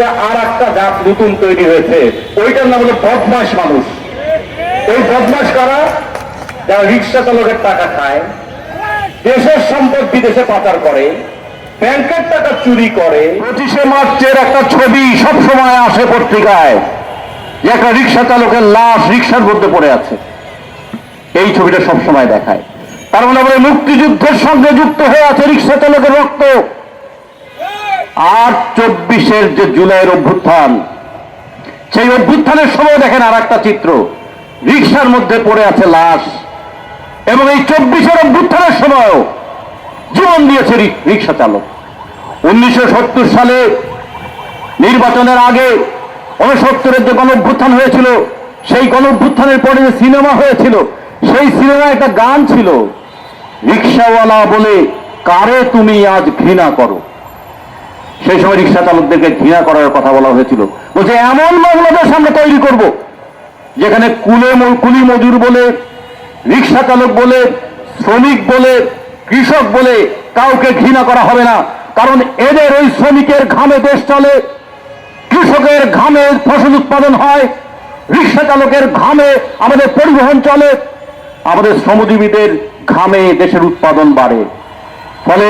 মধ্যে আর একটা জাত নতুন তৈরি হয়েছে। ওইটার নাম হলো বদমাস মানুষ। এই বদমাস কারা? যারা রিক্সা চালকের টাকা খায়, দেশের সম্পদ বিদেশে পাচার করে, ব্যাংকের টাকা চুরি করে। পঁচিশে মার্চের একটা ছবি সব সময় আসে পত্রিকায়, যে একটা রিক্সা চালকের লাশ রিক্সার মধ্যে পড়ে আছে। এই ছবিটা সব সময় দেখায়। তার মানে মুক্তিযুদ্ধের সঙ্গে যুক্ত হয়ে আছে রিক্সা চালকের রক্ত। আর চব্বিশের যে জুলাইয়ের অভ্যুত্থান, সেই অভ্যুত্থানের সময় দেখেন আর একটা চিত্র। রিক্সার মধ্যে পড়ে আছে লাশ। এবং এই চব্বিশের অভ্যুত্থানের সময়ও জীবন দিয়েছে রিক্সা চালক। উনিশশো সত্তর সালে নির্বাচনের আগে উনসত্তরের যে গণঅভ্যুত্থান হয়েছিল, সেই গণঅভ্যুত্থানের পরে যে সিনেমা হয়েছিল, সেই সিনেমায় একটা গান ছিল রিক্সাওয়ালা বলে, কারে তুমি আজ ঘৃণা করো? সেই সময় রিক্সা চালকদেরকে ঘৃণা করার কথা বলা হয়েছিল। বলছে, এমন বাংলাদেশ আমরা তৈরি করব, যেখানে কুলে কুলি মজুর বলে, রিক্সা চালক বলে, শ্রমিক বলে, কৃষক বলে কাউকে ঘৃণা করা হবে না। কারণ এদের ওই শ্রমিকের ঘামে দেশ চলে, কৃষকের ঘামে ফসল উৎপাদন হয়, রিক্সা চালকের ঘামে আমাদের পরিবহন চলে, আমাদের শ্রমজীবীদের ঘামে দেশের উৎপাদন বাড়ে। ফলে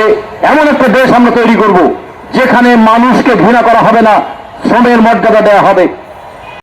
এমন একটা দেশ আমরা তৈরি করব যেখানে মানুষকে ঘৃণা করা হবে না শ্রমের মর্যাদা দেওয়া হবে।